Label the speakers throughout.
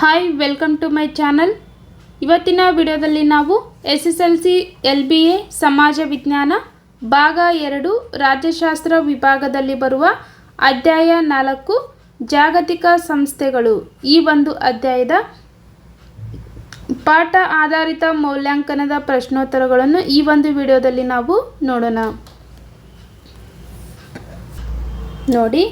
Speaker 1: Hi welcome to my channel ಇವತ್ತಿನ ವಿಡಿಯೋದಲ್ಲಿ ನಾವು S S L C L B A ಸಮಾಜ ವಿಜ್ಞಾನ ಭಾಗ ಎರಡು ರಾಜ್ಯಶಾಸ್ತ್ರ ವಿಭಾಗದಲ್ಲಿ ಬರುವ ಅಧ್ಯಾಯ ನಾಲ್ಕು ಜಾಗತಿಕ ಸಂಸ್ಥೆಗಳು ಈ ಒಂದು ಅಧ್ಯಾಯದ ಪಾಠ ಆಧಾರಿತ ಮೌಲ್ಯಾಂಕನದ ಪ್ರಶ್ನೋತ್ತರಗಳನ್ನು ಈ ಒಂದು ವಿಡಿಯೋದಲ್ಲಿ ನಾವು ನೋಡೋಣ. ನೋಡಿ.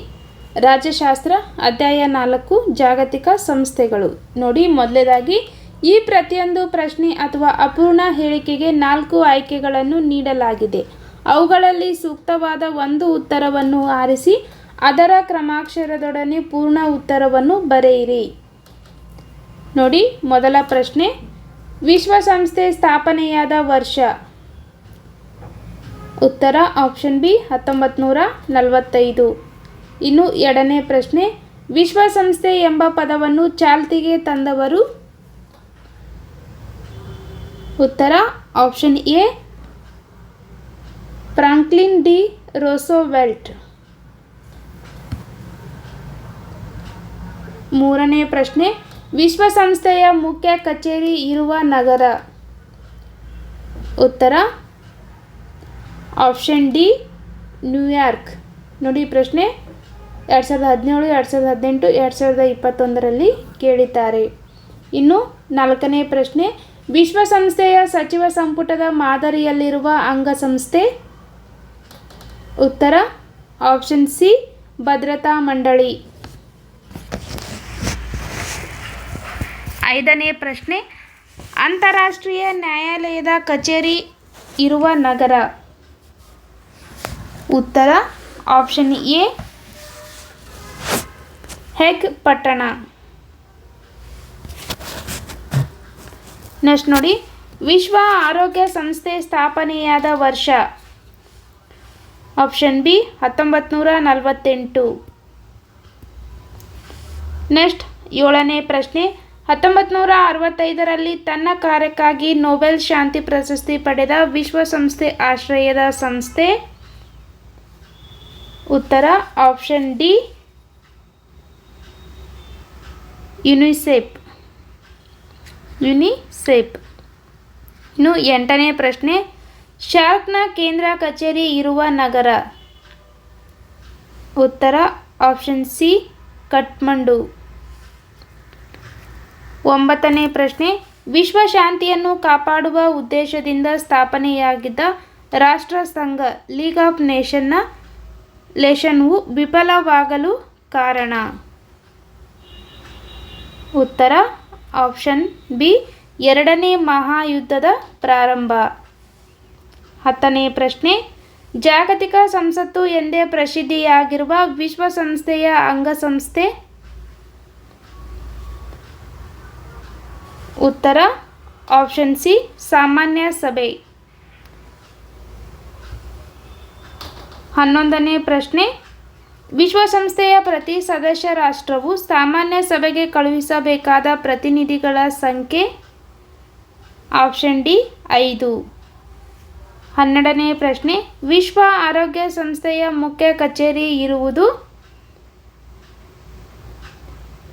Speaker 1: ರಾಜ್ಯಶಾಸ್ತ್ರ ಅಧ್ಯಾಯ ನಾಲ್ಕು, ಜಾಗತಿಕ ಸಂಸ್ಥೆಗಳು. ನೋಡಿ, ಮೊದಲೇದಾಗಿ, ಈ ಪ್ರತಿಯೊಂದು ಪ್ರಶ್ನೆ ಅಥವಾ ಅಪೂರ್ಣ ಹೇಳಿಕೆಗೆ ನಾಲ್ಕು ಆಯ್ಕೆಗಳನ್ನು ನೀಡಲಾಗಿದೆ. ಅವುಗಳಲ್ಲಿ ಸೂಕ್ತವಾದ ಒಂದು ಉತ್ತರವನ್ನು ಆರಿಸಿ, ಅದರ ಕ್ರಮಾಕ್ಷರದೊಡನೆ ಪೂರ್ಣ ಉತ್ತರವನ್ನು ಬರೆಯಿರಿ. ನೋಡಿ, ಮೊದಲ ಪ್ರಶ್ನೆ, ವಿಶ್ವಸಂಸ್ಥೆ ಸ್ಥಾಪನೆಯಾದ ವರ್ಷ. ಉತ್ತರ, ಆಪ್ಷನ್ ಬಿ ಹತ್ತೊಂಬತ್ತು ನೂರ ನಲವತ್ತೈದು. ಇನ್ನು ಎರಡನೇ ಪ್ರಶ್ನೆ, ವಿಶ್ವಸಂಸ್ಥೆ ಎಂಬ ಪದವನ್ನು ಚಾಲ್ತಿಗೆ ತಂದವರು? ಉತ್ತರ, option A, Franklin D Roosevelt. ಮೂರನೇ ಪ್ರಶ್ನೆ, ವಿಶ್ವಸಂಸ್ಥೆಯ ಮುಖ್ಯ ಕಚೇರಿ ಇರುವ ನಗರ? ಉತ್ತರ, ಆಪ್ಷನ್ ಡಿ, ನ್ಯೂಯಾರ್ಕ್. ನೋಡಿ ಪ್ರಶ್ನೆ ಎರಡು ಸಾವಿರದ ಹದಿನೇಳು, ಎರಡು ಸಾವಿರದ ಹದಿನೆಂಟು, ಎರಡು ಸಾವಿರದ ಇಪ್ಪತ್ತೊಂದರಲ್ಲಿ ಕೇಳಿದ್ದಾರೆ. ಇನ್ನು ನಾಲ್ಕನೇ ಪ್ರಶ್ನೆ, ವಿಶ್ವಸಂಸ್ಥೆಯ ಸಚಿವ ಸಂಪುಟದ ಮಾದರಿಯಲ್ಲಿರುವ ಅಂಗಸಂಸ್ಥೆ? ಉತ್ತರ, ಆಪ್ಷನ್ ಸಿ, ಭದ್ರತಾ ಮಂಡಳಿ. ಐದನೇ ಪ್ರಶ್ನೆ, ಅಂತಾರಾಷ್ಟ್ರೀಯ ನ್ಯಾಯಾಲಯದ ಕಚೇರಿ ಇರುವ ನಗರ? ಉತ್ತರ, ಆಪ್ಷನ್ ಎ ಹೆಗ್ ಪಟ್ಟಣ? ನೆಕ್ಸ್ಟ್ ನೋಡಿ. ವಿಶ್ವ ಆರೋಗ್ಯ ಸಂಸ್ಥೆ ಸ್ಥಾಪನೆಯಾದ ವರ್ಷ. ಆಪ್ಷನ್ ಬಿ ಹತ್ತೊಂಬತ್ತು ನೂರ ನಲವತ್ತೆಂಟು. ನೆಕ್ಸ್ಟ್ ಏಳನೇ ಪ್ರಶ್ನೆ. ಹತ್ತೊಂಬತ್ತು ನೂರ ಅರವತ್ತೈದರಲ್ಲಿ ತನ್ನ ಕಾರ್ಯಕ್ಕಾಗಿ ನೊಬೆಲ್ ಶಾಂತಿ ಪ್ರಶಸ್ತಿ ಪಡೆದ ವಿಶ್ವಸಂಸ್ಥೆ ಆಶ್ರಯದ ಸಂಸ್ಥೆ? ಉತ್ತರ, ಆಪ್ಷನ್ ಡಿ ಯುನಿಸೆಫ್. ಯುನಿಸೆಪ್ ಇನ್ನು ಎಂಟನೇ ಪ್ರಶ್ನೆ, ಶಾರ್ಕ್ನ ಕೇಂದ್ರ ಕಚೇರಿ ಇರುವ ನಗರ. ಉತ್ತರ, ಆಪ್ಷನ್ ಸಿ, ಕಠ್ಮಂಡು. ಒಂಬತ್ತನೇ ಪ್ರಶ್ನೆ, ವಿಶ್ವ ಶಾಂತಿಯನ್ನು ಕಾಪಾಡುವ ಉದ್ದೇಶದಿಂದ ಸ್ಥಾಪನೆಯಾಗಿದ್ದ ರಾಷ್ಟ್ರ ಸಂಘ ಲೀಗ್ ಆಫ್ ನೇಷನ್ನ, ಲೇಷನ್ವು ವಿಫಲವಾಗಲು ಕಾರಣ. ಉತ್ತರ. ಆಪ್ಷನ್ ಬಿ, ಎರಡನೇ ಮಹಾಯುದ್ಧದ ಪ್ರಾರಂಭ. ಹತ್ತನೇ ಪ್ರಶ್ನೆ, ಜಾಗತಿಕ ಸಂಸತ್ತು ಎಂದೇ ಪ್ರಸಿದ್ಧಿಯಾಗಿರುವ ವಿಶ್ವಸಂಸ್ಥೆಯ ಅಂಗಸಂಸ್ಥೆ? ಉತ್ತರ. ಆಪ್ಷನ್ ಸಿ, ಸಾಮಾನ್ಯ ಸಭೆ. ಹನ್ನೊಂದನೇ ಪ್ರಶ್ನೆ ವಿಶ್ವಸಂಸ್ಥೆಯ ಪ್ರತಿ ಸದಸ್ಯ ರಾಷ್ಟ್ರವು ಸಾಮಾನ್ಯ ಸಭೆಗೆ ಕಳುಹಿಸಬೇಕಾದ ಪ್ರತಿನಿಧಿಗಳ ಸಂಖ್ಯೆ ಆಪ್ಷನ್ ಡಿ ಐದು. ಹನ್ನೆರಡನೇ ಪ್ರಶ್ನೆ, ವಿಶ್ವ ಆರೋಗ್ಯ ಸಂಸ್ಥೆಯ ಮುಖ್ಯ ಕಚೇರಿ ಇರುವುದು?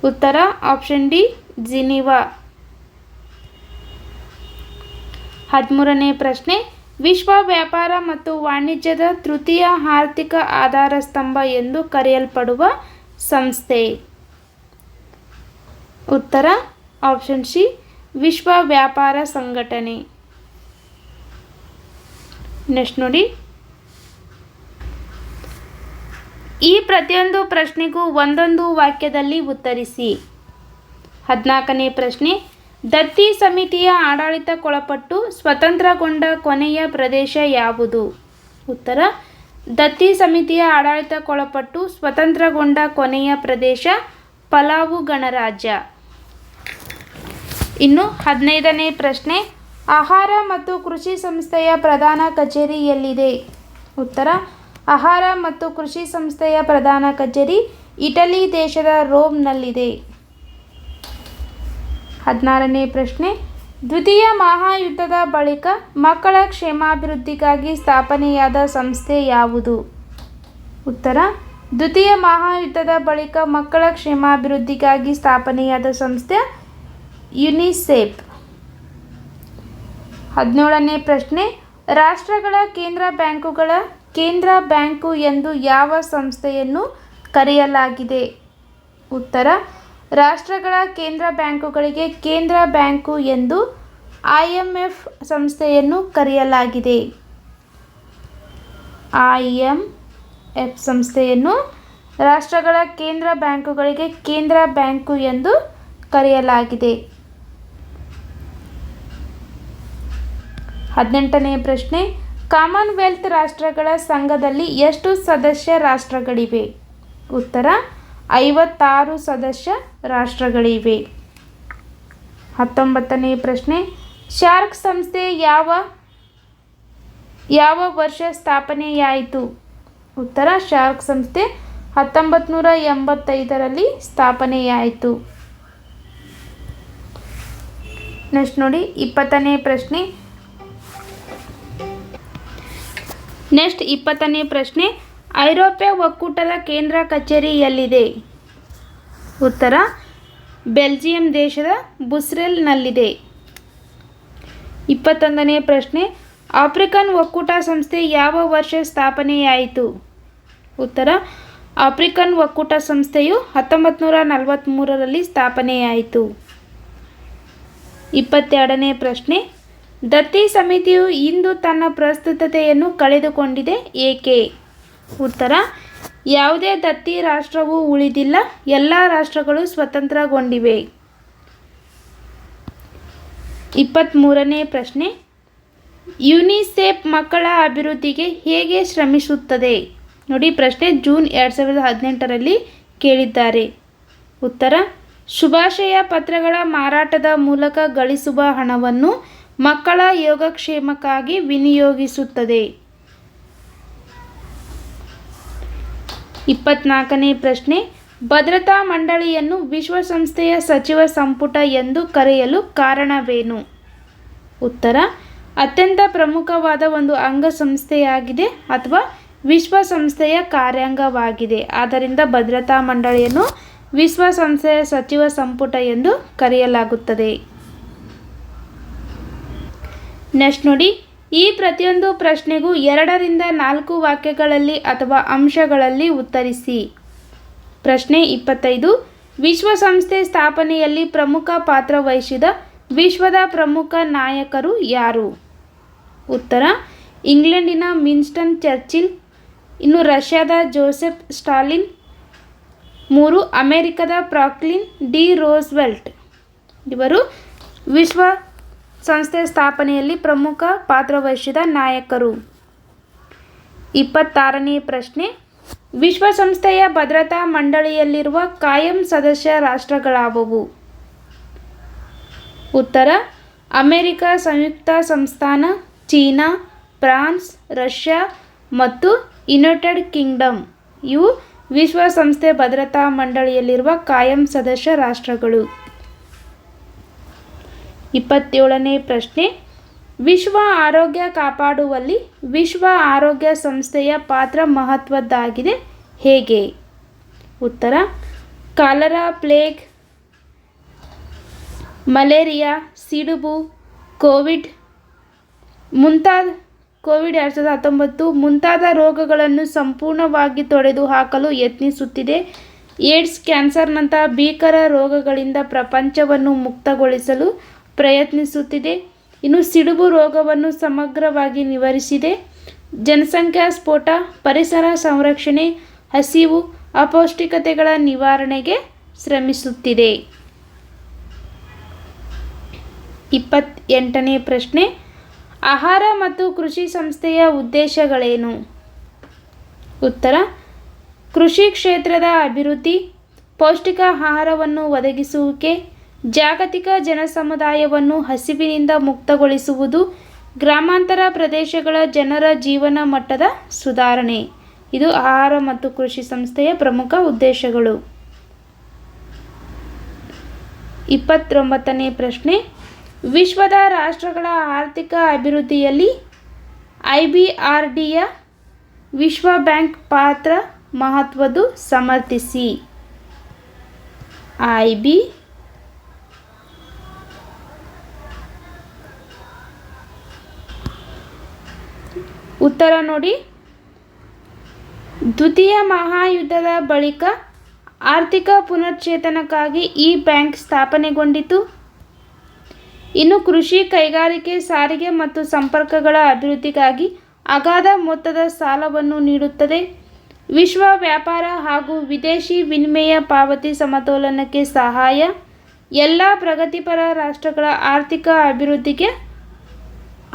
Speaker 1: ಉತ್ತರ, ಆಪ್ಷನ್ ಡಿ ಜಿನಿವಾ. ಹದಿಮೂರನೇ ಪ್ರಶ್ನೆ ವಿಶ್ವ ವ್ಯಾಪಾರ ಮತ್ತು ವಾಣಿಜ್ಯದ ತೃತೀಯ ಆರ್ಥಿಕ ಆಧಾರ ಸ್ತಂಭ ಎಂದು ಕರೆಯಲ್ಪಡುವ ಸಂಸ್ಥೆ. ಉತ್ತರ, ಆಪ್ಷನ್ ಸಿ, ವಿಶ್ವ ವ್ಯಾಪಾರ ಸಂಘಟನೆ. ನೆಕ್ಸ್ಟ್ ನೋಡಿ. ಈ ಪ್ರತಿಯೊಂದು ಪ್ರಶ್ನೆಗೂ ಒಂದೊಂದು ವಾಕ್ಯದಲ್ಲಿ ಉತ್ತರಿಸಿ. ಹದಿನಾಲ್ಕನೇ ಪ್ರಶ್ನೆ ದತ್ತಿ ಸಮಿತಿಯ ಆಡಳಿತಕ್ಕೊಳಪಟ್ಟು ಸ್ವತಂತ್ರಗೊಂಡ ಕೊನೆಯ ಪ್ರದೇಶ ಯಾವುದು? ಉತ್ತರ, ದತ್ತಿ ಸಮಿತಿಯ ಆಡಳಿತಕ್ಕೊಳಪಟ್ಟು ಸ್ವತಂತ್ರಗೊಂಡ ಕೊನೆಯ ಪ್ರದೇಶ ಪಲಾವು ಗಣರಾಜ್ಯ. ಇನ್ನು ಹದಿನೈದನೇ ಪ್ರಶ್ನೆ, ಆಹಾರ ಮತ್ತು ಕೃಷಿ ಸಂಸ್ಥೆಯ ಪ್ರಧಾನ ಕಚೇರಿ ಎಲ್ಲಿದೆ? ಉತ್ತರ, ಆಹಾರ ಮತ್ತು ಕೃಷಿ ಸಂಸ್ಥೆಯ ಪ್ರಧಾನ ಕಚೇರಿ ಇಟಲಿ ದೇಶದ ರೋಮ್ನಲ್ಲಿದೆ. ಹದಿನಾರನೇ ಪ್ರಶ್ನೆ. ದ್ವಿತೀಯ ಮಹಾಯುದ್ಧದ ಬಳಿಕ ಮಕ್ಕಳ ಕ್ಷೇಮಾಭಿವೃದ್ಧಿಗಾಗಿ ಸ್ಥಾಪನೆಯಾದ ಸಂಸ್ಥೆ ಯಾವುದು? ಉತ್ತರ. ದ್ವಿತೀಯ ಮಹಾಯುದ್ಧದ ಬಳಿಕ ಮಕ್ಕಳ ಕ್ಷೇಮಾಭಿವೃದ್ಧಿಗಾಗಿ ಸ್ಥಾಪನೆಯಾದ ಸಂಸ್ಥೆ ಯುನಿಸೆಫ್. ಹದಿನೇಳನೇ ಪ್ರಶ್ನೆ. ರಾಷ್ಟ್ರಗಳ ಕೇಂದ್ರ ಬ್ಯಾಂಕುಗಳ ಕೇಂದ್ರ ಬ್ಯಾಂಕು ಎಂದು ಯಾವ ಸಂಸ್ಥೆಯನ್ನು ಕರೆಯಲಾಗಿದೆ? ಉತ್ತರ. ರಾಷ್ಟ್ರಗಳ ಕೇಂದ್ರ ಬ್ಯಾಂಕುಗಳಿಗೆ ಕೇಂದ್ರ ಬ್ಯಾಂಕು ಎಂದು ಐ ಎಂ ಎಫ್ ಸಂಸ್ಥೆಯನ್ನು ಕರೆಯಲಾಗಿದೆ. ಐ ಎಂ ಎಫ್ ಸಂಸ್ಥೆಯನ್ನು ರಾಷ್ಟ್ರಗಳ ಕೇಂದ್ರ ಬ್ಯಾಂಕುಗಳಿಗೆ ಕೇಂದ್ರ ಬ್ಯಾಂಕು ಎಂದು ಕರೆಯಲಾಗಿದೆ. ಹದಿನೆಂಟನೇ ಪ್ರಶ್ನೆ, ಕಾಮನ್ವೆಲ್ತ್ ರಾಷ್ಟ್ರಗಳ ಸಂಘದಲ್ಲಿ ಎಷ್ಟು ಸದಸ್ಯ ರಾಷ್ಟ್ರಗಳಿವೆ? ಉತ್ತರ ಐವತ್ತಾರು ಸದಸ್ಯ ರಾಷ್ಟ್ರಗಳಿವೆ. ಹತ್ತೊಂಬತ್ತನೇ ಪ್ರಶ್ನೆ. ಶಾರ್ಕ್ ಸಂಸ್ಥೆ ಯಾವ ಯಾವ ವರ್ಷ ಸ್ಥಾಪನೆಯಾಯಿತು? ಉತ್ತರ, ಶಾರ್ಕ್ ಸಂಸ್ಥೆ ಹತ್ತೊಂಬತ್ತು ನೂರ ಎಂಬತ್ತೈದರಲ್ಲಿ ಸ್ಥಾಪನೆಯಾಯಿತು. ನೆಕ್ಸ್ಟ್ ನೋಡಿ, ಇಪ್ಪತ್ತನೇ ಪ್ರಶ್ನೆ. ನೆಕ್ಸ್ಟ್ ಇಪ್ಪತ್ತನೇ ಪ್ರಶ್ನೆ. ಐರೋಪ್ಯ ಒಕ್ಕೂಟದ ಕೇಂದ್ರ ಕಚೇರಿ ಎಲ್ಲಿದೆ ಉತ್ತರ, ಬೆಲ್ಜಿಯಂ ದೇಶದ ಬುಸ್ರೆಲ್ನಲ್ಲಿದೆ. ಇಪ್ಪತ್ತೊಂದನೇ ಪ್ರಶ್ನೆ, ಆಫ್ರಿಕನ್ ಒಕ್ಕೂಟ ಸಂಸ್ಥೆ ಯಾವ ವರ್ಷ ಸ್ಥಾಪನೆಯಾಯಿತು? ಉತ್ತರ, ಆಫ್ರಿಕನ್ ಒಕ್ಕೂಟ ಸಂಸ್ಥೆಯು ಹತ್ತೊಂಬತ್ತು ನೂರ ನಲವತ್ತ್ಮೂರರಲ್ಲಿ ಸ್ಥಾಪನೆಯಾಯಿತು. ಇಪ್ಪತ್ತೆರಡನೇ ಪ್ರಶ್ನೆ, ದತ್ತಿ ಸಮಿತಿಯು ಇಂದು ತನ್ನ ಪ್ರಸ್ತುತತೆಯನ್ನು ಕಳೆದುಕೊಂಡಿದೆ ಏಕೆ? ಉತ್ತರ, ಯಾವುದೇ ದತ್ತಿ ರಾಷ್ಟ್ರವೂ ಉಳಿದಿಲ್ಲ, ಎಲ್ಲ ರಾಷ್ಟ್ರಗಳು ಸ್ವತಂತ್ರಗೊಂಡಿವೆ. ಇಪ್ಪತ್ತ್ಮೂರನೇ ಪ್ರಶ್ನೆ, ಯುನಿಸೆಫ್ ಮಕ್ಕಳ ಅಭಿವೃದ್ಧಿಗೆ ಹೇಗೆ ಶ್ರಮಿಸುತ್ತದೆ? ನೋಡಿ ಪ್ರಶ್ನೆ ಜೂನ್ ಎರಡು ಸಾವಿರದ ಹದಿನೆಂಟರಲ್ಲಿ ಕೇಳಿದ್ದಾರೆ. ಉತ್ತರ, ಶುಭಾಶಯ ಪತ್ರಗಳ ಮಾರಾಟದ ಮೂಲಕ ಗಳಿಸುವ ಹಣವನ್ನು ಮಕ್ಕಳ ಯೋಗಕ್ಷೇಮಕ್ಕಾಗಿ ವಿನಿಯೋಗಿಸುತ್ತದೆ. ಇಪ್ಪತ್ನಾಲ್ಕನೇ ಪ್ರಶ್ನೆ. ಭದ್ರತಾ ಮಂಡಳಿಯನ್ನು ವಿಶ್ವಸಂಸ್ಥೆಯ ಸಚಿವ ಸಂಪುಟ ಎಂದು ಕರೆಯಲು ಕಾರಣವೇನು? ಉತ್ತರ. ಅತ್ಯಂತ ಪ್ರಮುಖವಾದ ಒಂದು ಅಂಗಸಂಸ್ಥೆಯಾಗಿದೆ ಅಥವಾ ವಿಶ್ವಸಂಸ್ಥೆಯ ಕಾರ್ಯಾಂಗವಾಗಿದೆ. ಆದ್ದರಿಂದ ಭದ್ರತಾ ಮಂಡಳಿಯನ್ನು ವಿಶ್ವಸಂಸ್ಥೆಯ ಸಚಿವ ಸಂಪುಟ ಎಂದು ಕರೆಯಲಾಗುತ್ತದೆ. ನೆಕ್ಸ್ಟ್ ನೋಡಿ. ಈ ಪ್ರತಿಯೊಂದು ಪ್ರಶ್ನೆಗೂ ಎರಡರಿಂದ ನಾಲ್ಕು ವಾಕ್ಯಗಳಲ್ಲಿ ಅಥವಾ ಅಂಶಗಳಲ್ಲಿ ಉತ್ತರಿಸಿ. ಪ್ರಶ್ನೆ ಇಪ್ಪತ್ತೈದು, ವಿಶ್ವಸಂಸ್ಥೆ ಸ್ಥಾಪನೆಯಲ್ಲಿ ಪ್ರಮುಖ ಪಾತ್ರ ವಹಿಸಿದ ವಿಶ್ವದ ಪ್ರಮುಖ ನಾಯಕರು ಯಾರು? ಉತ್ತರ, ಇಂಗ್ಲೆಂಡಿನ ಮಿನ್ಸ್ಟನ್ ಚರ್ಚಿಲ್, ಇನ್ನು ರಷ್ಯಾದ ಜೋಸೆಫ್ ಸ್ಟಾಲಿನ್, ಮೂರು ಅಮೆರಿಕದ ಪ್ರಾಕ್ಲಿನ್ ಡಿ ರೋಸ್ವೆಲ್ಟ್. ಇವರು ವಿಶ್ವ ಸಂಸ್ಥೆ ಸ್ಥಾಪನೆಯಲ್ಲಿ ಪ್ರಮುಖ ಪಾತ್ರ ವಹಿಸಿದ ನಾಯಕರು. ಇಪ್ಪತ್ತಾರನೇ ಪ್ರಶ್ನೆ. ವಿಶ್ವಸಂಸ್ಥೆಯ ಭದ್ರತಾ ಮಂಡಳಿಯಲ್ಲಿರುವ ಕಾಯಂ ಸದಸ್ಯ ರಾಷ್ಟ್ರಗಳಾವುವು? ಉತ್ತರ. ಅಮೆರಿಕ ಸಂಯುಕ್ತ ಸಂಸ್ಥಾನ, ಚೀನಾ, ಫ್ರಾನ್ಸ್, ರಷ್ಯಾ ಮತ್ತು ಯುನೈಟೆಡ್ ಕಿಂಗ್ಡಮ್. ಇವು ವಿಶ್ವಸಂಸ್ಥೆ ಭದ್ರತಾ ಮಂಡಳಿಯಲ್ಲಿರುವ ಕಾಯಂ ಸದಸ್ಯ ರಾಷ್ಟ್ರಗಳು. ಇಪ್ಪತ್ತೇಳನೇ ಪ್ರಶ್ನೆ. ವಿಶ್ವ ಆರೋಗ್ಯ ಕಾಪಾಡುವಲ್ಲಿ ವಿಶ್ವ ಆರೋಗ್ಯ ಸಂಸ್ಥೆಯ ಪಾತ್ರ ಮಹತ್ವದ್ದಾಗಿದೆ ಹೇಗೆ? ಉತ್ತರ, ಕಾಲರಾ ಪ್ಲೇಗ್, ಮಲೇರಿಯಾ, ಸಿಡುಬು, ಕೋವಿಡ್, ಮುಂತಾದ, ಕೋವಿಡ್ ಎರಡು ಸಾವಿರದ ಹತ್ತೊಂಬತ್ತು ಮುಂತಾದ ರೋಗಗಳನ್ನು ಸಂಪೂರ್ಣವಾಗಿ ತೊಡೆದು ಹಾಕಲು ಯತ್ನಿಸುತ್ತಿದೆ. ಏಡ್ಸ್ ಕ್ಯಾನ್ಸರ್ನಂತಹ ಭೀಕರ ರೋಗಗಳಿಂದ ಪ್ರಪಂಚವನ್ನು ಮುಕ್ತಗೊಳಿಸಲು ಪ್ರಯತ್ನಿಸುತ್ತಿದೆ. ಇನ್ನು ಸಿಡುಬು ರೋಗವನ್ನು ಸಮಗ್ರವಾಗಿ ನಿವಾರಿಸಿದೆ. ಜನಸಂಖ್ಯಾ ಸ್ಫೋಟ, ಪರಿಸರ ಸಂರಕ್ಷಣೆ, ಹಸಿವು, ಅಪೌಷ್ಟಿಕತೆಗಳ ನಿವಾರಣೆಗೆ ಶ್ರಮಿಸುತ್ತಿದೆ. ಇಪ್ಪತ್ತೆಂಟನೇ ಪ್ರಶ್ನೆ. ಆಹಾರ ಮತ್ತು ಕೃಷಿ ಸಂಸ್ಥೆಯ ಉದ್ದೇಶಗಳೇನು? ಉತ್ತರ. ಕೃಷಿ ಕ್ಷೇತ್ರದ ಅಭಿವೃದ್ಧಿ ಪೌಷ್ಟಿಕ ಆಹಾರವನ್ನು ಒದಗಿಸುವಿಕೆ ಜಾಗತಿಕ ಜನಸಮುದಾಯವನ್ನು ಹಸಿವಿನಿಂದ ಮುಕ್ತಗೊಳಿಸುವುದು ಗ್ರಾಮಾಂತರ ಪ್ರದೇಶಗಳ ಜನರ ಜೀವನ ಮಟ್ಟದ ಸುಧಾರಣೆ. ಇದು ಆಹಾರ ಮತ್ತು ಕೃಷಿ ಸಂಸ್ಥೆಯ ಪ್ರಮುಖ ಉದ್ದೇಶಗಳು. ಇಪ್ಪತ್ತೊಂಬತ್ತನೇ ಪ್ರಶ್ನೆ. ವಿಶ್ವದ ರಾಷ್ಟ್ರಗಳ ಆರ್ಥಿಕ ಅಭಿವೃದ್ಧಿಯಲ್ಲಿ ಐ ಬಿ ಆರ್ ಡಿಯ ವಿಶ್ವ ಬ್ಯಾಂಕ್ ಪಾತ್ರ ಮಹತ್ವದ್ದು ಸಮರ್ಥಿಸಿ. ಐ ಬಿ ಉತ್ತರ ನೋಡಿ. ದ್ವಿತೀಯ ಮಹಾಯುದ್ಧದ ಬಳಿಕ ಆರ್ಥಿಕ ಪುನಶ್ಚೇತನಕ್ಕಾಗಿ ಈ ಬ್ಯಾಂಕ್ ಸ್ಥಾಪನೆಗೊಂಡಿತು. ಇನ್ನು ಕೃಷಿ ಕೈಗಾರಿಕೆ ಸಾರಿಗೆ ಮತ್ತು ಸಂಪರ್ಕಗಳ ಅಭಿವೃದ್ಧಿಗಾಗಿ ಅಗಾಧ ಮೊತ್ತದ ಸಾಲವನ್ನು ನೀಡುತ್ತದೆ. ವಿಶ್ವ ವ್ಯಾಪಾರ ಹಾಗೂ ವಿದೇಶಿ ವಿನಿಮಯ ಪಾವತಿ ಸಮತೋಲನಕ್ಕೆ ಸಹಾಯ. ಎಲ್ಲ ಪ್ರಗತಿಪರ ರಾಷ್ಟ್ರಗಳ ಆರ್ಥಿಕ ಅಭಿವೃದ್ಧಿಗೆ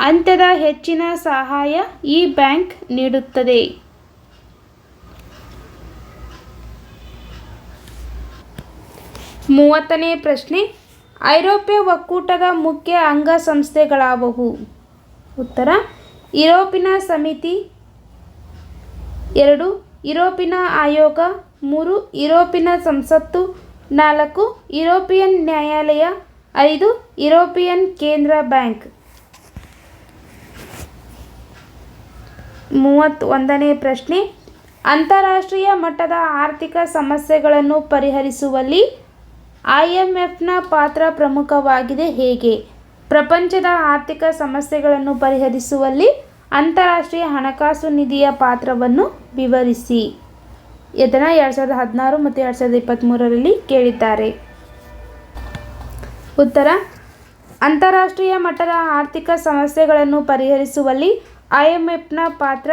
Speaker 1: ಅಂತ್ಯದ ಹೆಚ್ಚಿನ ಸಹಾಯ ಈ ಬ್ಯಾಂಕ್ ನೀಡುತ್ತದೆ. ಮೂವತ್ತನೇ ಪ್ರಶ್ನೆ, ಐರೋಪ್ಯ ಒಕ್ಕೂಟದ ಮುಖ್ಯ ಅಂಗಸಂಸ್ಥೆಗಳಾವವು? ಉತ್ತರ, ಯುರೋಪಿನ ಸಮಿತಿ ಎರಡು, ಯುರೋಪಿನ ಆಯೋಗ ಮೂರು, ಯುರೋಪಿನ ಸಂಸತ್ತು ನಾಲ್ಕು, ಯುರೋಪಿಯನ್ ನ್ಯಾಯಾಲಯ ಐದು, ಯುರೋಪಿಯನ್ ಕೇಂದ್ರ ಬ್ಯಾಂಕ್. ಮೂವತ್ತೊಂದನೇ ಪ್ರಶ್ನೆ, ಅಂತಾರಾಷ್ಟ್ರೀಯ ಮಟ್ಟದ ಆರ್ಥಿಕ ಸಮಸ್ಯೆಗಳನ್ನು ಪರಿಹರಿಸುವಲ್ಲಿ ಐ ಎಂ ಎಫ್ನ ಪಾತ್ರ ಪ್ರಮುಖವಾಗಿದೆ ಹೇಗೆ? ಪ್ರಪಂಚದ ಆರ್ಥಿಕ ಸಮಸ್ಯೆಗಳನ್ನು ಪರಿಹರಿಸುವಲ್ಲಿ ಅಂತಾರಾಷ್ಟ್ರೀಯ ಹಣಕಾಸು ನಿಧಿಯ ಪಾತ್ರವನ್ನು ವಿವರಿಸಿ. ಇದನ್ನು ಎರಡು ಸಾವಿರದ ಹದಿನಾರು ಮತ್ತು ಎರಡು ಸಾವಿರದ ಇಪ್ಪತ್ತ್ಮೂರರಲ್ಲಿ ಕೇಳಿದ್ದಾರೆ. ಉತ್ತರ, ಅಂತಾರಾಷ್ಟ್ರೀಯ ಮಟ್ಟದ ಆರ್ಥಿಕ ಸಮಸ್ಯೆಗಳನ್ನು ಪರಿಹರಿಸುವಲ್ಲಿ ಐ ಎಂ ಎಫ್ನ ಪಾತ್ರ?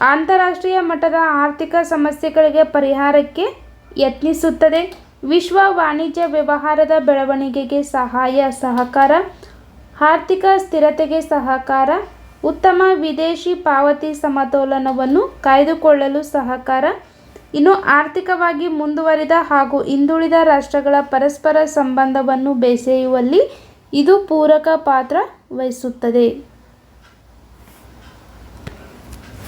Speaker 1: ಅಂತಾರಾಷ್ಟ್ರೀಯ ಮಟ್ಟದ ಆರ್ಥಿಕ ಸಮಸ್ಯೆಗಳಿಗೆ ಪರಿಹಾರಕ್ಕೆ ಯತ್ನಿಸುತ್ತದೆ. ವಿಶ್ವ ವಾಣಿಜ್ಯ ವ್ಯವಹಾರದ ಬೆಳವಣಿಗೆಗೆ ಸಹಾಯ, ಸಹಕಾರ, ಆರ್ಥಿಕ ಸ್ಥಿರತೆಗೆ ಸಹಕಾರ, ಉತ್ತಮ ವಿದೇಶಿ ಪಾವತಿ ಸಮತೋಲನವನ್ನು ಕಾಯ್ದುಕೊಳ್ಳಲು ಸಹಕಾರ, ಇನ್ನು ಆರ್ಥಿಕವಾಗಿ ಮುಂದುವರಿದ ಹಾಗೂ ಹಿಂದುಳಿದ ರಾಷ್ಟ್ರಗಳ ಪರಸ್ಪರ ಸಂಬಂಧವನ್ನು ಬೆಸೆಯುವಲ್ಲಿ ಇದು ಪೂರಕ ಪಾತ್ರ ವಹಿಸುತ್ತದೆ.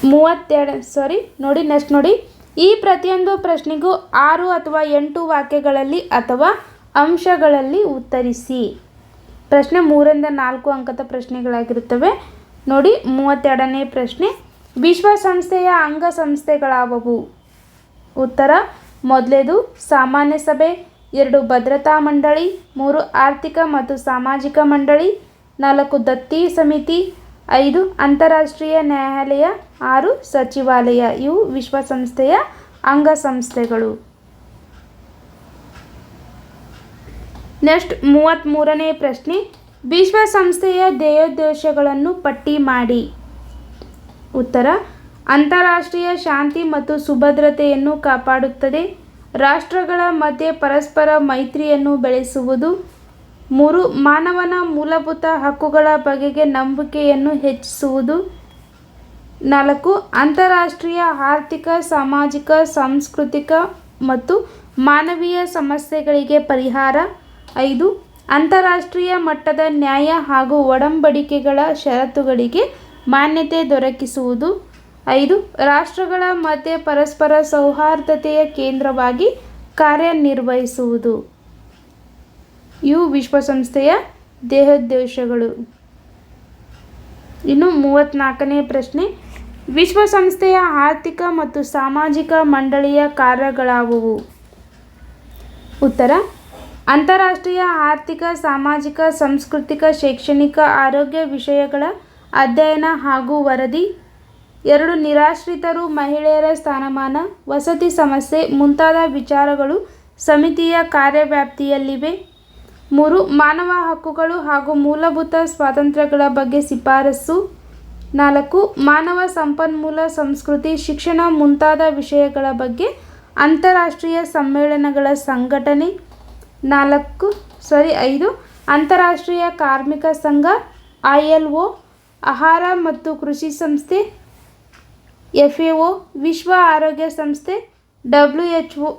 Speaker 1: ಮೂವತ್ತೆರಡು ಸಾರಿ ನೋಡಿ ನೆಕ್ಸ್ಟ್ ನೋಡಿ. ಈ ಪ್ರತಿಯೊಂದು ಪ್ರಶ್ನೆಗೂ ಆರು ಅಥವಾ ಎಂಟು ವಾಕ್ಯಗಳಲ್ಲಿ ಅಥವಾ ಅಂಶಗಳಲ್ಲಿ ಉತ್ತರಿಸಿ. ಪ್ರಶ್ನೆ ಮೂರರಿಂದ ನಾಲ್ಕು ಅಂಕದ ಪ್ರಶ್ನೆಗಳಾಗಿರುತ್ತವೆ. ನೋಡಿ, ಮೂವತ್ತೆರಡನೇ ಪ್ರಶ್ನೆ. ವಿಶ್ವಸಂಸ್ಥೆಯ ಅಂಗಸಂಸ್ಥೆಗಳಾವವು? ಉತ್ತರ, ಮೊದಲೇದು, ಸಾಮಾನ್ಯ ಸಭೆ, ಎರಡು, ಭದ್ರತಾ ಮಂಡಳಿ, ಮೂರು, ಆರ್ಥಿಕ ಮತ್ತು ಸಾಮಾಜಿಕ ಮಂಡಳಿ, ನಾಲ್ಕು, ದತ್ತಿ ಸಮಿತಿ, ಐದು, ಅಂತಾರಾಷ್ಟ್ರೀಯ ನ್ಯಾಯಾಲಯ ಆರು ಸಚಿವಾಲಯ, ಇವು ವಿಶ್ವಸಂಸ್ಥೆಯ ಅಂಗಸಂಸ್ಥೆಗಳು. ನೆಕ್ಸ್ಟ್ ಮೂವತ್ತ್ಮೂರನೇ ಪ್ರಶ್ನೆ. ವಿಶ್ವಸಂಸ್ಥೆಯ ಧ್ಯೇಯೋದ್ದೇಶಗಳನ್ನು ಪಟ್ಟಿ ಮಾಡಿ. ಉತ್ತರ. ಅಂತಾರಾಷ್ಟ್ರೀಯ ಶಾಂತಿ ಮತ್ತು ಸುಭದ್ರತೆಯನ್ನು ಕಾಪಾಡುತ್ತದೆ. ರಾಷ್ಟ್ರಗಳ ಮಧ್ಯೆ ಪರಸ್ಪರ ಮೈತ್ರಿಯನ್ನು ಬೆಳೆಸುವುದು. ಮೂರು. ಮಾನವನ ಮೂಲಭೂತ ಹಕ್ಕುಗಳ ಬಗೆಗೆ ನಂಬಿಕೆಯನ್ನು ಹೆಚ್ಚಿಸುವುದು. ನಾಲ್ಕು, ಅಂತಾರಾಷ್ಟ್ರೀಯ ಆರ್ಥಿಕ, ಸಾಮಾಜಿಕ, ಸಾಂಸ್ಕೃತಿಕ ಮತ್ತು ಮಾನವೀಯ ಸಮಸ್ಯೆಗಳಿಗೆ ಪರಿಹಾರ. ಐದು, ಅಂತಾರಾಷ್ಟ್ರೀಯ ಮಟ್ಟದ ನ್ಯಾಯ ಹಾಗೂ ಒಡಂಬಡಿಕೆಗಳ ಷರತ್ತುಗಳಿಗೆ ಮಾನ್ಯತೆ ದೊರಕಿಸುವುದು. ಐದು, ರಾಷ್ಟ್ರಗಳ ಮಧ್ಯೆ ಪರಸ್ಪರ ಸೌಹಾರ್ದತೆಯ ಕೇಂದ್ರವಾಗಿ ಕಾರ್ಯನಿರ್ವಹಿಸುವುದು. ಇವು ವಿಶ್ವಸಂಸ್ಥೆಯ ದೇಹೋದ್ದೇಶಗಳು. ಇನ್ನು ಮೂವತ್ತ್ನಾಲ್ಕನೇ ಪ್ರಶ್ನೆ. ವಿಶ್ವಸಂಸ್ಥೆಯ ಆರ್ಥಿಕ ಮತ್ತು ಸಾಮಾಜಿಕ ಮಂಡಳಿಯ ಕಾರ್ಯಗಳಾವುವು? ಉತ್ತರ, ಅಂತಾರಾಷ್ಟ್ರೀಯ ಆರ್ಥಿಕ, ಸಾಮಾಜಿಕ, ಸಾಂಸ್ಕೃತಿಕ, ಶೈಕ್ಷಣಿಕ ಆರೋಗ್ಯ ವಿಷಯಗಳ ಅಧ್ಯಯನ ಹಾಗೂ ವರದಿ. ಎರಡು, ನಿರಾಶ್ರಿತರು ಮಹಿಳೆಯರ ಸ್ಥಾನಮಾನ, ವಸತಿ ಸಮಸ್ಯೆ ಮುಂತಾದ ವಿಚಾರಗಳು ಸಮಿತಿಯ ಕಾರ್ಯವ್ಯಾಪ್ತಿಯಲ್ಲಿವೆ. ಮೂರು, ಮಾನವ ಹಕ್ಕುಗಳು ಹಾಗೂ ಮೂಲಭೂತ ಸ್ವಾತಂತ್ರ್ಯಗಳ ಬಗ್ಗೆ ಶಿಫಾರಸು ನಾಲ್ಕು, ಮಾನವ ಸಂಪನ್ಮೂಲ, ಸಂಸ್ಕೃತಿ, ಶಿಕ್ಷಣ ಮುಂತಾದ ವಿಷಯಗಳ ಬಗ್ಗೆ ಅಂತಾರಾಷ್ಟ್ರೀಯ ಸಮ್ಮೇಳನಗಳ ಸಂಘಟನೆ. ನಾಲ್ಕು ಸಾರಿ ಐದು, ಅಂತಾರಾಷ್ಟ್ರೀಯ ಕಾರ್ಮಿಕ ಸಂಘ, ಐ ಎಲ್ ಒ, ಆಹಾರ ಮತ್ತು ಕೃಷಿ ಸಂಸ್ಥೆ, ಎಫ್ ಎ ಒ, ವಿಶ್ವ ಆರೋಗ್ಯ ಸಂಸ್ಥೆ, W H O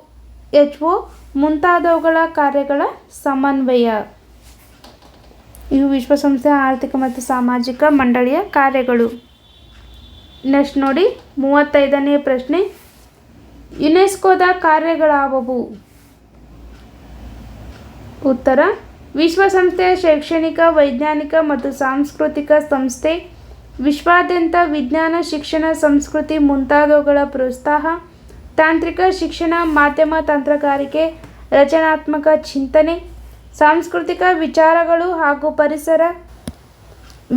Speaker 1: H O, ಮುಂತಾದವುಗಳ ಕಾರ್ಯಗಳ ಸಮನ್ವಯ. ಇವು ವಿಶ್ವಸಂಸ್ಥೆಯ ಆರ್ಥಿಕ ಮತ್ತು ಸಾಮಾಜಿಕ ಮಂಡಳಿಯ ಕಾರ್ಯಗಳು. ನೆಕ್ಸ್ಟ್ ನೋಡಿ, ಮೂವತ್ತೈದನೇ ಪ್ರಶ್ನೆ. ಯುನೆಸ್ಕೋದ ಕಾರ್ಯಗಳಾವವು? ಉತ್ತರ, ವಿಶ್ವಸಂಸ್ಥೆಯ ಶೈಕ್ಷಣಿಕ, ವೈಜ್ಞಾನಿಕ ಮತ್ತು ಸಾಂಸ್ಕೃತಿಕ ಸಂಸ್ಥೆ, ವಿಶ್ವಾದ್ಯಂತ ವಿಜ್ಞಾನ, ಶಿಕ್ಷಣ, ಸಂಸ್ಕೃತಿ ಮುಂತಾದವುಗಳ ಪ್ರೋತ್ಸಾಹ, ತಾಂತ್ರಿಕ ಶಿಕ್ಷಣ, ಮಾಧ್ಯಮ ತಂತ್ರಗಾರಿಕೆ, ರಚನಾತ್ಮಕ ಚಿಂತನೆ ಸಾಂಸ್ಕೃತಿಕ ವಿಚಾರಗಳು ಹಾಗೂ ಪರಿಸರ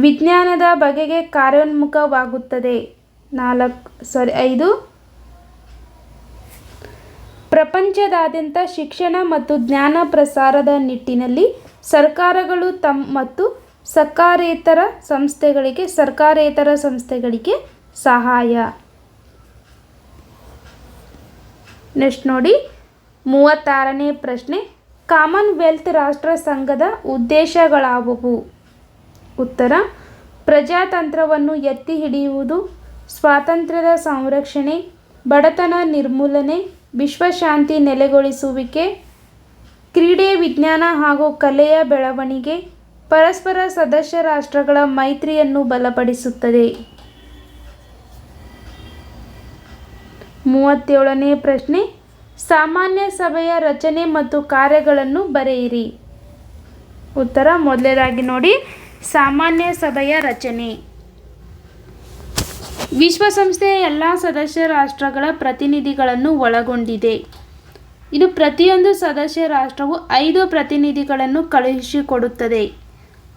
Speaker 1: ವಿಜ್ಞಾನದ ಬಗೆಗೆ ಕಾರ್ಯೋನ್ಮುಖವಾಗುತ್ತದೆ. ನಾಲ್ಕು ಸಾರಿ ಐದು. ಪ್ರಪಂಚದಾದ್ಯಂತ ಶಿಕ್ಷಣ ಮತ್ತು ಜ್ಞಾನ ಪ್ರಸಾರದ ನಿಟ್ಟಿನಲ್ಲಿ ಸರ್ಕಾರಗಳು ತಮ್ಮ ಮತ್ತು ಸರ್ಕಾರೇತರ ಸಂಸ್ಥೆಗಳಿಗೆ ಸರ್ಕಾರೇತರ ಸಂಸ್ಥೆಗಳಿಗೆ ಸಹಾಯ. ನೆಕ್ಸ್ಟ್ ನೋಡಿ, ಮೂವತ್ತಾರನೇ ಪ್ರಶ್ನೆ. ಕಾಮನ್ವೆಲ್ತ್ ರಾಷ್ಟ್ರ ಸಂಘದ ಉದ್ದೇಶಗಳಾವುವು? ಉತ್ತರ, ಪ್ರಜಾತಂತ್ರವನ್ನು ಎತ್ತಿ ಹಿಡಿಯುವುದು, ಸ್ವಾತಂತ್ರ್ಯದ ಸಂರಕ್ಷಣೆ, ಬಡತನ ನಿರ್ಮೂಲನೆ, ವಿಶ್ವಶಾಂತಿ ನೆಲೆಗೊಳಿಸುವಿಕೆ, ಕ್ರೀಡೆ ವಿಜ್ಞಾನ ಹಾಗೂ ಕಲೆಯ ಬೆಳವಣಿಗೆ, ಪರಸ್ಪರ ಸದಸ್ಯ ರಾಷ್ಟ್ರಗಳ ಮೈತ್ರಿಯನ್ನು ಬಲಪಡಿಸುತ್ತದೆ. ಮೂವತ್ತೇಳನೇ ಪ್ರಶ್ನೆ ಸಾಮಾನ್ಯ ಸಭೆಯ ರಚನೆ ಮತ್ತು ಕಾರ್ಯಗಳನ್ನು ಬರೆಯಿರಿ. ಉತ್ತರ ಮೊದಲನೇದಾಗಿ ನೋಡಿ. ಸಾಮಾನ್ಯ ಸಭೆಯ ರಚನೆ. ವಿಶ್ವಸಂಸ್ಥೆಯ ಎಲ್ಲ ಸದಸ್ಯ ರಾಷ್ಟ್ರಗಳ ಪ್ರತಿನಿಧಿಗಳನ್ನು ಒಳಗೊಂಡಿದೆ. ಇದು ಪ್ರತಿಯೊಂದು ಸದಸ್ಯ ರಾಷ್ಟ್ರವು ಐದು ಪ್ರತಿನಿಧಿಗಳನ್ನು ಕಳುಹಿಸಿಕೊಡುತ್ತದೆ.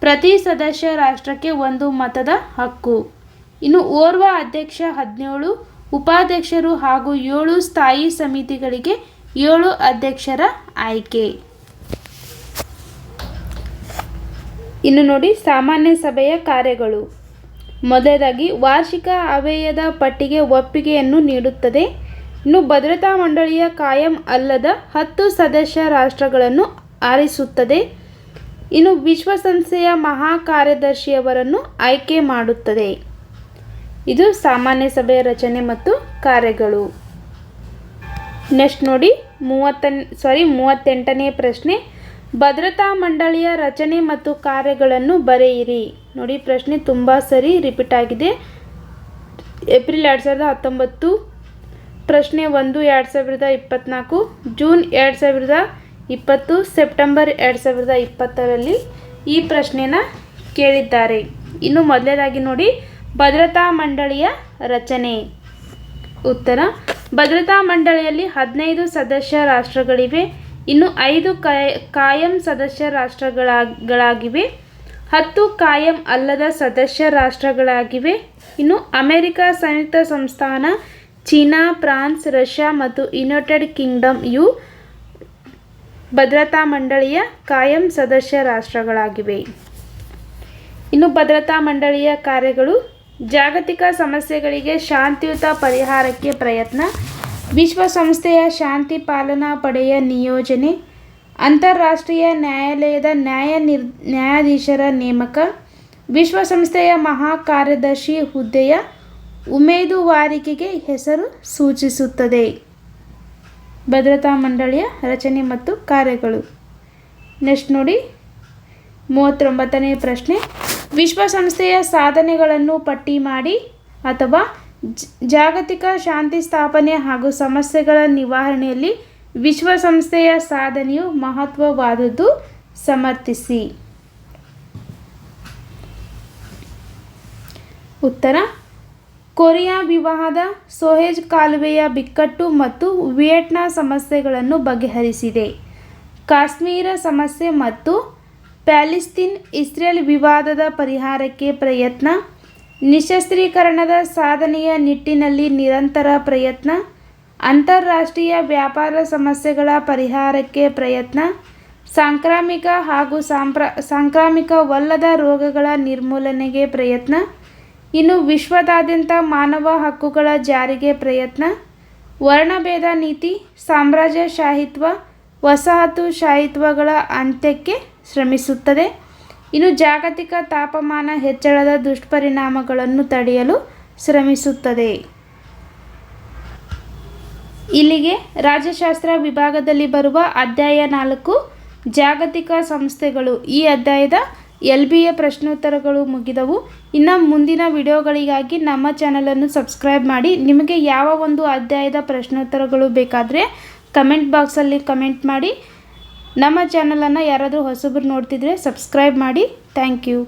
Speaker 1: ಪ್ರತಿ ಸದಸ್ಯ ರಾಷ್ಟ್ರಕ್ಕೆ ಒಂದು ಮತದ ಹಕ್ಕು. ಇನ್ನು ಓರ್ವ ಅಧ್ಯಕ್ಷ ಹದಿನೇಳು ಉಪಾಧ್ಯಕ್ಷರು ಹಾಗೂ ಏಳು ಸ್ಥಾಯಿ ಸಮಿತಿಗಳಿಗೆ ಏಳು ಅಧ್ಯಕ್ಷರ ಆಯ್ಕೆ. ಇನ್ನು ನೋಡಿ, ಸಾಮಾನ್ಯ ಸಭೆಯ ಕಾರ್ಯಗಳು. ಮೊದಲಾಗಿ, ವಾರ್ಷಿಕ ಅವ್ಯಯದ ಪಟ್ಟಿಗೆ ಒಪ್ಪಿಗೆಯನ್ನು ನೀಡುತ್ತದೆ. ಇನ್ನು ಭದ್ರತಾ ಮಂಡಳಿಯ ಕಾಯಂ ಅಲ್ಲದ ಹತ್ತು ಸದಸ್ಯ ರಾಷ್ಟ್ರಗಳನ್ನು ಆರಿಸುತ್ತದೆ. ಇನ್ನು ವಿಶ್ವಸಂಸ್ಥೆಯ ಮಹಾ ಕಾರ್ಯದರ್ಶಿಯವರನ್ನು ಆಯ್ಕೆ ಮಾಡುತ್ತದೆ. ಇದು ಸಾಮಾನ್ಯ ಸಭೆಯ ರಚನೆ ಮತ್ತು ಕಾರ್ಯಗಳು. ನೆಕ್ಸ್ಟ್ ನೋಡಿ ಮೂವತ್ತ ಸಾರಿ ಮೂವತ್ತೆಂಟನೇ ಪ್ರಶ್ನೆ. ಭದ್ರತಾ ಮಂಡಳಿಯ ರಚನೆ ಮತ್ತು ಕಾರ್ಯಗಳನ್ನು ಬರೆಯಿರಿ. ನೋಡಿ, ಪ್ರಶ್ನೆ ತುಂಬ ಸರಿ ರಿಪೀಟ್ ಆಗಿದೆ. ಏಪ್ರಿಲ್ ಎರಡು ಸಾವಿರದ ಹತ್ತೊಂಬತ್ತು, ಪ್ರಶ್ನೆ ಒಂದು ಎರಡು ಸಾವಿರದ ಇಪ್ಪತ್ತ್ನಾಲ್ಕು ಜೂನ್ ಎರಡು ಸಾವಿರದ ಇಪ್ಪತ್ತು, ಸೆಪ್ಟೆಂಬರ್ ಎರಡು ಸಾವಿರದ ಇಪ್ಪತ್ತರಲ್ಲಿ ಈ ಪ್ರಶ್ನೆನ ಕೇಳಿದ್ದಾರೆ. ಇನ್ನು ಮೊದಲೇದಾಗಿ ನೋಡಿ ಭದ್ರತಾ ಮಂಡಳಿಯ ರಚನೆ. ಉತ್ತರ. ಭದ್ರತಾ ಮಂಡಳಿಯಲ್ಲಿ ಹದಿನೈದು ಸದಸ್ಯ ರಾಷ್ಟ್ರಗಳಿವೆ. ಇನ್ನು ಐದು ಕಾಯಂ ಸದಸ್ಯ ರಾಷ್ಟ್ರಗಳಾಗಿವೆ. ಹತ್ತು ಕಾಯಂ ಅಲ್ಲದ ಸದಸ್ಯ ರಾಷ್ಟ್ರಗಳಾಗಿವೆ. ಇನ್ನು ಅಮೆರಿಕ ಸಂಯುಕ್ತ ಸಂಸ್ಥಾನ, ಚೀನಾ, ಫ್ರಾನ್ಸ್, ರಷ್ಯಾ ಮತ್ತು ಯುನೈಟೆಡ್ ಕಿಂಗ್ಡಮ್ ಇವು ಭದ್ರತಾ ಮಂಡಳಿಯ ಕಾಯಂ ಸದಸ್ಯ ರಾಷ್ಟ್ರಗಳಾಗಿವೆ. ಇನ್ನು ಭದ್ರತಾ ಮಂಡಳಿಯ ಕಾರ್ಯಗಳು ಜಾಗತಿಕ ಸಮಸ್ಯೆಗಳಿಗೆ ಶಾಂತಿಯುತ ಪರಿಹಾರಕ್ಕೆ ಪ್ರಯತ್ನ. ವಿಶ್ವಸಂಸ್ಥೆಯ ಶಾಂತಿ ಪಾಲನಾ ಪಡೆಯ ನಿಯೋಜನೆ. ಅಂತಾರಾಷ್ಟ್ರೀಯ ನ್ಯಾಯಾಲಯದ ನ್ಯಾಯ ನಿರ್, ನ್ಯಾಯಾಧೀಶರ ನೇಮಕ. ವಿಶ್ವಸಂಸ್ಥೆಯ ಮಹಾ ಕಾರ್ಯದರ್ಶಿ ಹುದ್ದೆಯ ಉಮೇದುವಾರಿಕೆಗೆ ಹೆಸರು ಸೂಚಿಸುತ್ತದೆ. ಭದ್ರತಾ ಮಂಡಳಿಯ ರಚನೆ ಮತ್ತು ಕಾರ್ಯಗಳು. ನೆಕ್ಸ್ಟ್ ನೋಡಿ. ಮೂವತ್ತೊಂಬತ್ತನೇ ಪ್ರಶ್ನೆ. ವಿಶ್ವಸಂಸ್ಥೆಯ ಸಾಧನೆಗಳನ್ನು ಪಟ್ಟಿ ಮಾಡಿ ಅಥವಾ ಜಾಗತಿಕ ಶಾಂತಿ ಸ್ಥಾಪನೆ ಹಾಗೂ ಸಮಸ್ಯೆಗಳ ನಿವಾರಣೆಯಲ್ಲಿ ವಿಶ್ವಸಂಸ್ಥೆಯ ಸಾಧನೆಯು ಮಹತ್ವವಾದದ್ದು. ಸಮರ್ಥಿಸಿ. ಉತ್ತರ. ಕೊರಿಯಾ ವಿವಾಹದ ಸೋಹೆಜ್ ಕಾಲುವೆಯ ಬಿಕ್ಕಟ್ಟು ಮತ್ತು ವಿಯೆಟ್ನಾ ಸಮಸ್ಯೆಗಳನ್ನು ಬಗೆಹರಿಸಿದೆ. ಕಾಶ್ಮೀರ ಸಮಸ್ಯೆ ಮತ್ತು ಪ್ಯಾಲಿಸ್ತೀನ್ ಇಸ್ರೇಲ್ ವಿವಾದದ ಪರಿಹಾರಕ್ಕೆ ಪ್ರಯತ್ನ, ನಿಶಸ್ತ್ರೀಕರಣದ ಸಾಧನೆಯ ನಿಟ್ಟಿನಲ್ಲಿ ನಿರಂತರ ಪ್ರಯತ್ನ, ಅಂತಾರಾಷ್ಟ್ರೀಯ ವ್ಯಾಪಾರ ಸಮಸ್ಯೆಗಳ ಪರಿಹಾರಕ್ಕೆ ಪ್ರಯತ್ನ, ಸಾಂಕ್ರಾಮಿಕ ಹಾಗೂ ಸಾಂಪ್ರ, ಸಾಂಕ್ರಾಮಿಕವಲ್ಲದ ರೋಗಗಳ ನಿರ್ಮೂಲನೆಗೆ ಪ್ರಯತ್ನ, ಇನ್ನು ವಿಶ್ವದಾದ್ಯಂತ ಮಾನವ ಹಕ್ಕುಗಳ ಜಾರಿಗೆ ಪ್ರಯತ್ನ, ವರ್ಣಭೇದ ನೀತಿ, ಸಾಮ್ರಾಜ್ಯಶಾಹಿತ್ವ, ವಸಾಹತುಶಾಹಿತ್ವಗಳ ಅಂತ್ಯಕ್ಕೆ ಶ್ರಮಿಸುತ್ತದೆ. ಇನ್ನು ಜಾಗತಿಕ ತಾಪಮಾನ ಹೆಚ್ಚಳದ ದುಷ್ಪರಿಣಾಮಗಳನ್ನು ತಡೆಯಲು ಶ್ರಮಿಸುತ್ತದೆ. ಇಲ್ಲಿಗೆ ರಾಜ್ಯಶಾಸ್ತ್ರ ವಿಭಾಗದಲ್ಲಿ ಬರುವ ಅಧ್ಯಾಯ ನಾಲ್ಕು, ಜಾಗತಿಕ ಸಂಸ್ಥೆಗಳು. ಈ ಅಧ್ಯಾಯದ ಎಲ್ ಬಿ ಎ ಪ್ರಶ್ನೋತ್ತರಗಳು ಮುಗಿದವು. ಇನ್ನು ಮುಂದಿನ ವಿಡಿಯೋಗಳಿಗಾಗಿ ನಮ್ಮ ಚಾನಲನ್ನು ಸಬ್ಸ್ಕ್ರೈಬ್ ಮಾಡಿ. ನಿಮಗೆ ಯಾವ ಒಂದು ಅಧ್ಯಾಯದ ಪ್ರಶ್ನೋತ್ತರಗಳು ಬೇಕಾದರೆ ಕಮೆಂಟ್ ಬಾಕ್ಸಲ್ಲಿ ಕಮೆಂಟ್ ಮಾಡಿ. ನಮ್ಮ ಚಾನಲನ್ನು ಯಾರಾದರೂ ಹೊಸಬ್ರು ನೋಡ್ತಿದ್ರೆ ಸಬ್ಸ್ಕ್ರೈಬ್ ಮಾಡಿ. Thank you